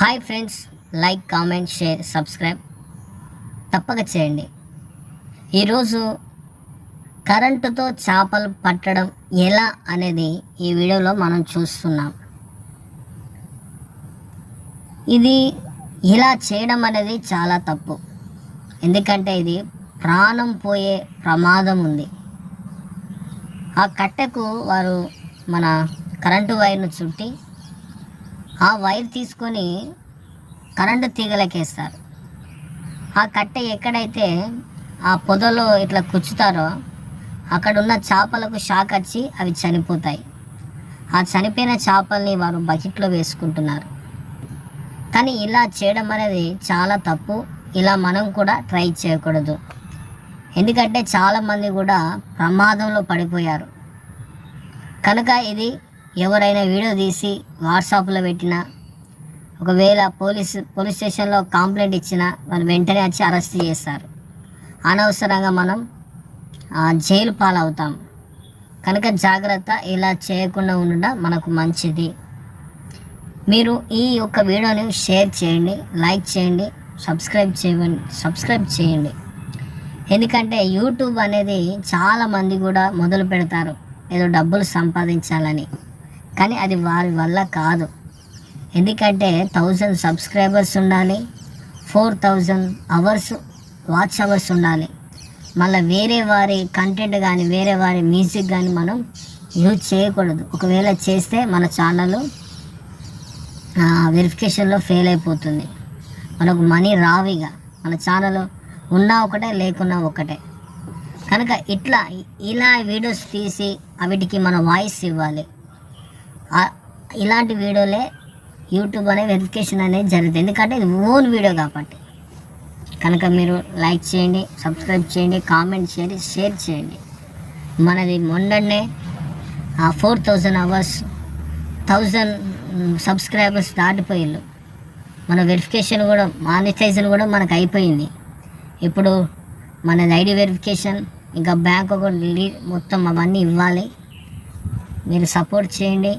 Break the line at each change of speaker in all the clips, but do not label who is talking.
Hi friends like comment share subscribe తప్పక చేయండి. ఈరోజు కరెంటుతో చేపలు పట్టడం ఎలా అనేది ఈ వీడియోలో మనం చూస్తున్నాం. ఇది ఇలా చేయడం అనేది చాలా తప్పు. ఎందుకంటే ఇది ప్రాణం పోయే ప్రమాదం ఉంది. ఆ కట్టెకు వారు మన కరెంటు వైర్ను చుట్టి ఆ వైర్ తీసుకొని కరెంటు తీగలకేస్తారు. ఆ కట్టె ఎక్కడైతే ఆ పొదలో ఇట్లా కుచ్చుతారో అక్కడ ఉన్న చేపలకు షాక్ వచ్చి అవి చనిపోతాయి. ఆ చనిపోయిన చేపల్ని వారు బకెట్లో వేసుకుంటున్నారు. కానీ ఇలా చేయడం అనేది చాలా తప్పు. ఇలా మనం కూడా ట్రై చేయకూడదు. ఎందుకంటే చాలామంది కూడా ప్రమాదంలో పడిపోయారు. కనుక ఇది ఎవరైనా వీడియో తీసి వాట్సాప్లో పెట్టినా ఒకవేళ పోలీస్ పోలీస్ స్టేషన్లో కంప్లైంట్ ఇచ్చినా వాళ్ళు వెంటనే వచ్చి అరెస్ట్ చేస్తారు. అనవసరంగా మనం జైలు పాలవుతాం. కనుక జాగ్రత్త ఇలా చేయకుండా ఉండడం మనకు మంచిది. మీరు ఈ యొక్క వీడియోని షేర్ చేయండి లైక్ చేయండి సబ్స్క్రైబ్ చేయండి సబ్స్క్రైబ్ చేయండి. ఎందుకంటే యూట్యూబ్ అనేది చాలామంది కూడా మొదలు పెడతారు ఏదో డబ్బులు సంపాదించాలని. కానీ అది వారి వల్ల కాదు. ఎందుకంటే థౌజండ్ సబ్స్క్రైబర్స్ ఉండాలి four thousand hours watch hours ఉండాలి. మళ్ళీ వేరే వారి కంటెంట్ కానీ వేరే వారి మ్యూజిక్ కానీ మనం యూజ్ చేయకూడదు. ఒకవేళ చేస్తే మన ఛానల్ వెరిఫికేషన్లో ఫెయిల్ అయిపోతుంది. మనకు మనీ రావిగా మన ఛానల్ ఉన్నా ఒకటే లేకున్నా ఒకటే. కనుక ఇట్లా ఇలా వీడియోస్ తీసి అవిటికి మన వాయిస్ ఇవ్వాలి. ఇలాంటి వీడియోలే యూట్యూబ్ అనే వెరిఫికేషన్ అనేది జరుగుతుంది. ఎందుకంటే ఇది ఓన్ వీడియో కాబట్టి. కనుక మీరు లైక్ చేయండి సబ్స్క్రైబ్ చేయండి కామెంట్ చేయండి షేర్ చేయండి. మనది మొన్ననే four thousand hours thousand subscribers దాటిపోయిళ్ళు. మన వెరిఫికేషన్ కూడా మానిటైజేషన్ కూడా మనకు అయిపోయింది. ఇప్పుడు మనది ఐడి వెరిఫికేషన్ ఇంకా బ్యాంక్ ఒక మొత్తం అవన్నీ ఇవ్వాలి. మీరు సపోర్ట్ చేయండి.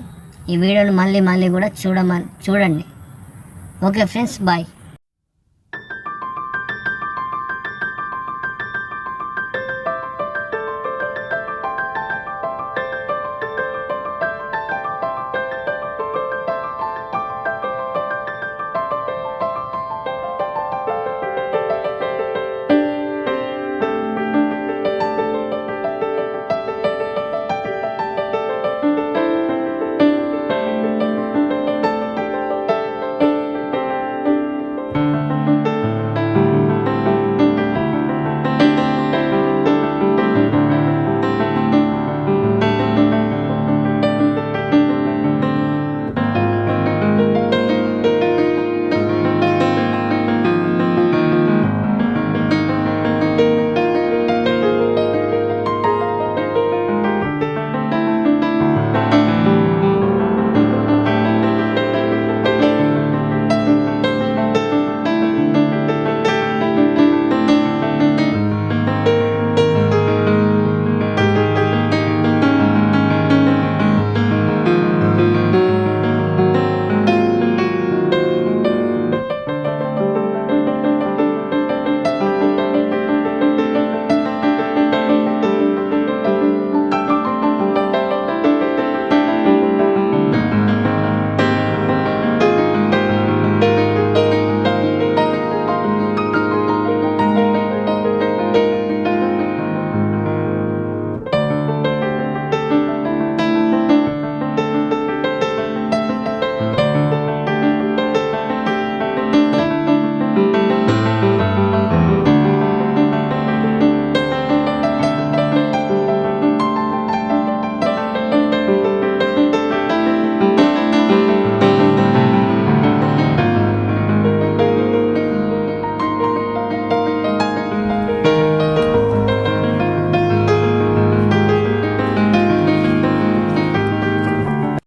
ఈ వీడియోని మళ్ళీ మళ్ళీ కూడా చూడమ చూడండి. Okay friends bye.